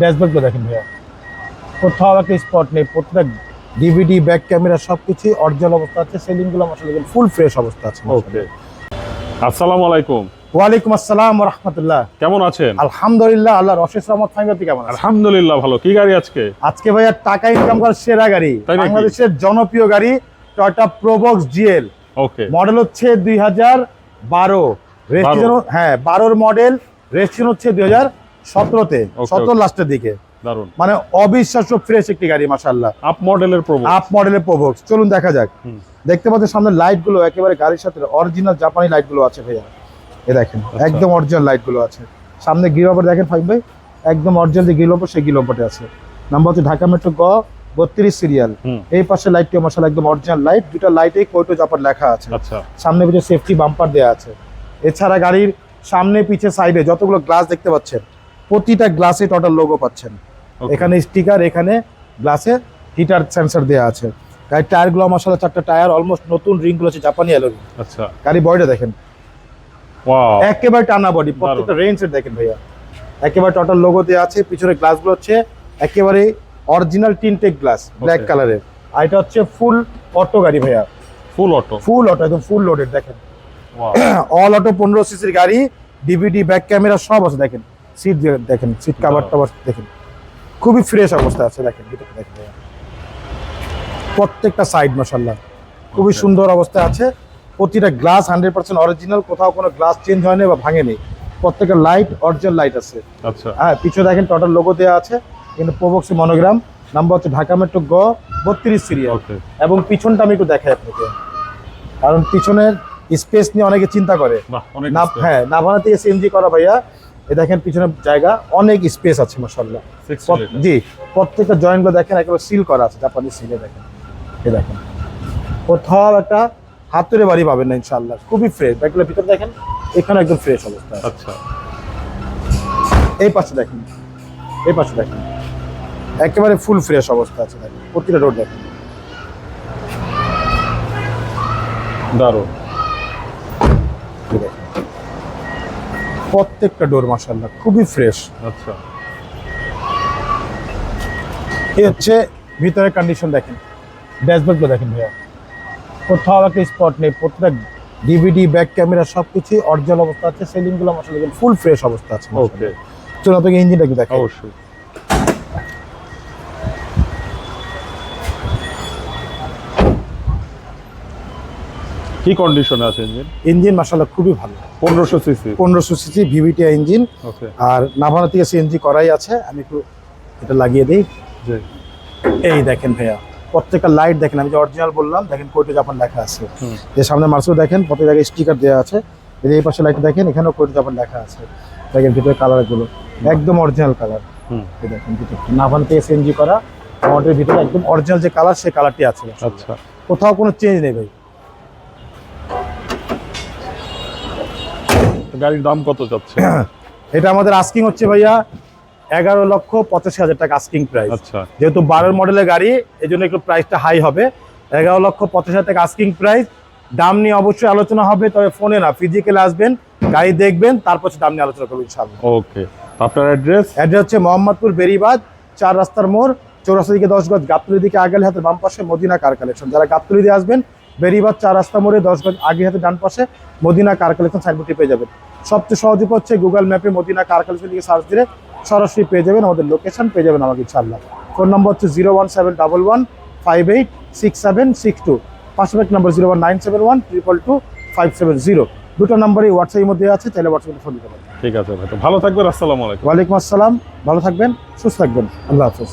ড্যাশবোর্ডগুলো দেখেন ভাইয়া। কোথাও একটা স্পট নেই প্রত্যেকটা ডিভিডি ব্যাক ক্যামেরা সব কিছুই অরিজিনাল অবস্থা আছে সেলিংগুলো দেখেন ফুল ফ্রেশ অবস্থা আছে ওকে আসসালামু আলাইকুম। ওয়ালাইকুম আসসালাম রহমতুল্লাহ। কেমন আছেন? আলহামদুলিল্লাহ আল্লাহর অশেষ রহমত ফাইমাতি কেমন আলহামদুলিল্লাহ ভালো। কি গাড়ি আজকে? আজকে ভাইয়া টাকা ইনকাম করার সেরা গাড়ি বাংলাদেশের জনপ্রিয় গাড়ি Toyota Probox GL okay model হচ্ছে দুই হাজার বারো। রেজিস্ট্রেশন হ্যাঁ বারোর মডেল রেজিস্ট্রেশন হচ্ছে দুই হাজার সতেরোতে সতেরো. লাস্টের দিকে। দারুণ মানে অবিশ্বাস্য ফ্রেশ একটি গাড়ি মাসাল্লাহ আপ মডেলের প্রবো আপ মডেলের প্রোবক্স চলুন দেখা যাক। দেখতে পাচ্ছেন সামনে লাইটগুলো একেবারে গাড়ির সাথে অরিজিনাল জাপানি লাইটগুলো আছে ভাইয়া। এ দেখেন আচ্ছা। একদম অরিজিনাল লাইটগুলো আছে। সামনে গিলোপার দেখেন ফাইভ ভাই। একদম অরিজিনাল যে গিলোপার সেই গিলোপারটে আছে। নাম্বার হচ্ছে ঢাকা মেট্রো গ বত্রিশ সিরিয়াল এই পাশে লাইটটি মশালা একদম অরিজিনাল লাইট দুটো লাইটেই কোটো জাপান লেখা আছে। আচ্ছা। সামনে পিছনে সেফটি বাম্পার দেওয়া আছে। এছাড়া গাড়ির সামনে পিছে সাইডে যতগুলো গ্লাস দেখতে পাচ্ছেন প্রতিটা গ্লাসে টোটাল লোগো পাচ্ছেন। এখানে স্টিকার এখানে গ্লাসে হিটার সেন্সর দেওয়া আছে। গাড়ির টায়ারগুলো মশালা চারটা টায়ার অলমোস্ট নতুন রিংগুলো আছে জাপানি অ্যালোরি আচ্ছা। গাড়ি বডিটা দেখেন। ওয়াও একেবারে টানা বডি প্রত্যেকটা রেঞ্জের দেখেন ভাইয়া। একেবারে টোটাল লোগো দেওয়া আছে পিছনে গ্লাসগুলো হচ্ছে একেবারে অরিজিনাল টিনটেক গ্লাস ব্ল্যাক. কালারের আর এটা হচ্ছে ফুল অটো গাড়ি ভাইয়া। ফুল অটো ফুল অটো একদম ফুল লোডেড দেখেন। ওয়াও অল অটো পনেরো সিসির গাড়ি ডিভিডি ব্যাক ক্যামেরা সব আছে দেখেন। সিট দেখেন সিট কাভার টাভার দেখেন। খুবই ফ্রেশ অবস্থা আছে দেখেন দেখেন প্রত্যেকটা সাইড মশাল্লা খুবই সুন্দর অবস্থায় আছে। প্রতিটা গ্লাস হান্ড্রেড পার্সেন্ট অরিজিনাল কোথাও কোনো গ্লাস চেঞ্জ হয়নি বা ভাঙেনি। প্রত্যেকটা লাইট অরিজিনাল লাইট আছে। আচ্ছা। হ্যাঁ পিছনে দেখেন টোটাল লোগো দেওয়া আছে। কিন্তু প্রবক্সি মনোগ্রাম নাম্বার হচ্ছে ঢাকা মেট্রো গ বত্রিশ সিরিয়াল এবং পিছনটা আমি একটু দেখাই আপনাকে। কারণ পিছনের স্পেস নিয়ে অনেকে চিন্তা করে। হ্যাঁ নাভানা থেকে সিএনজি করা ভাইয়া। এ দেখেন পিছনের জায়গা অনেক স্পেস আছে মাসাল্লাহ জি প্রত্যেকটা জয়েন্টগুলো দেখেন একেবারে সিল করা আছে জাপানি সিলে দেখেন। এ দেখেন। কোথাও একটা হাতুড়ে বাড়ি পাবেন না ইনশাল্লাহ খুবই ফ্রেশ ব্যাগগুলো ভিতরে দেখেন এখানে একদম ফ্রেশ অবস্থা আচ্ছা। এই পাশে দেখেন এই পাশে দেখেন। একেবারে ফুল ফ্রেশ অবস্থা আছে দেখেন। প্রতিটা রোড দেখেন। দারুণ প্রত্যেকটা ডোর মাসাল্লাহ খুবই ফ্রেশ আচ্ছা। এই হচ্ছে ভিতরের কন্ডিশন দেখেন। ড্যাশবোর্ডগুলো দেখেন ভাইয়া। কোথাও একটা স্পট নেই প্রত্যেক ডিভিডি ব্যাক ক্যামেরা সব কিছুই অরিজিনাল অবস্থা আছে সেলিংগুলো মশলা ফুল ফ্রেশ অবস্থা আছে ওকে চলো আপনাকে ইঞ্জিনটা কি দেখেন অবশ্যই। কি কন্ডিশনে আছে ইঞ্জিন ইঞ্জিন মাসাল্লাহ খুবই ভালো। পনেরোশো সিসি পনেরোশো সিসি ভিভিটি ইঞ্জিন ওকে আর নাভানা থেকে সিএনজি করাই আছে। আমি একটু এটা লাগিয়ে দিই। এই দেখেন ভাইয়া প্রত্যেকটা লাইট দেখেন আমি যে অরিজিনাল বললাম দেখেন কোয়েটো জাপান লেখা আছে। যে সামনে মার্সেল দেখেন প্রত্যেক জায়গায় স্টিকার দেওয়া আছে। এই পাশে লাইট দেখেন এখানেও কোয়েটো জাপান লেখা আছে। দেখেন ভিতরে কালারগুলো একদম অরিজিনাল কালার হুম। দেখেন ভিতরে নাভান থেকে সিএনজি করা মডেলের ভিতরে একদম অরিজিনাল যে কালার সেই কালারটি আছে। আচ্ছা। কোথাও কোনো চেঞ্জ নেই ভাই। গাড়ির দাম কত যাচ্ছে? এটা আমাদের আস্কিং হচ্ছে ভাইয়া এগারো লক্ষ পঁচাশি হাজার টাকা আস্কিং প্রাইস আচ্ছা। যেহেতু বারোর মডেলের গাড়ি এই জন্য একটু প্রাইসটা হাই হবে। এগারো লক্ষ পঞ্চাশ হাজার টাকা আস্কিং প্রাইস দাম নিয়ে অবশ্যই আলোচনা হবে তবে ফোনে না ফিজিক্যালে আসবেন গাড়ি দেখবেন তারপর দাম নিয়ে আলোচনা করবেন ইনশাআল্লাহ। ওকে আপনার অ্যাড্রেস অ্যাড্রেস হচ্ছে মোহাম্মদপুর বেরিবাদ চার রাস্তার মোড় চৌরাস্তা দিকে দশ গজ গাবতলি দিকে আগে হাতে বাম পাশে মদিনা কার কালেকশন যারা গাবতলি দিয়ে আসবেন বেরিবাদ চার রাস্তা মোড়ে দশ গজ আগে হাতে ডান পাশে মদিনা কার কালেকশন সাইনবোর্ডটি পেয়ে যাবেন। সবচেয়ে সহজ উপায় হচ্ছে গুগল ম্যাপে মদিনা কার কালেকশন দিকে সার্চ দিলে সরাসরি পেয়ে যাবেন আমাদের লোকেশন পেয়ে যাবেন আমাকে ইনশাআল্লাহ। ফোন নম্বর হচ্ছে zero one seven double one five eight six seven six two পাশাপাশি নম্বর zero one nine seven one triple two five seven zero দুটো নম্বরই হোয়াটসঅ্যাপের মধ্যে আছে তাহলে হোয়াটসঅ্যাপে ফোন দিতে পারেন। ঠিক আছে ভাই তো ভালো থাকবেন আসসালামু আলাইকুম। ওয়ালাইকুম আসসালাম ভালো থাকবেন সুস্থ থাকবেন আল্লাহ হাফেজ।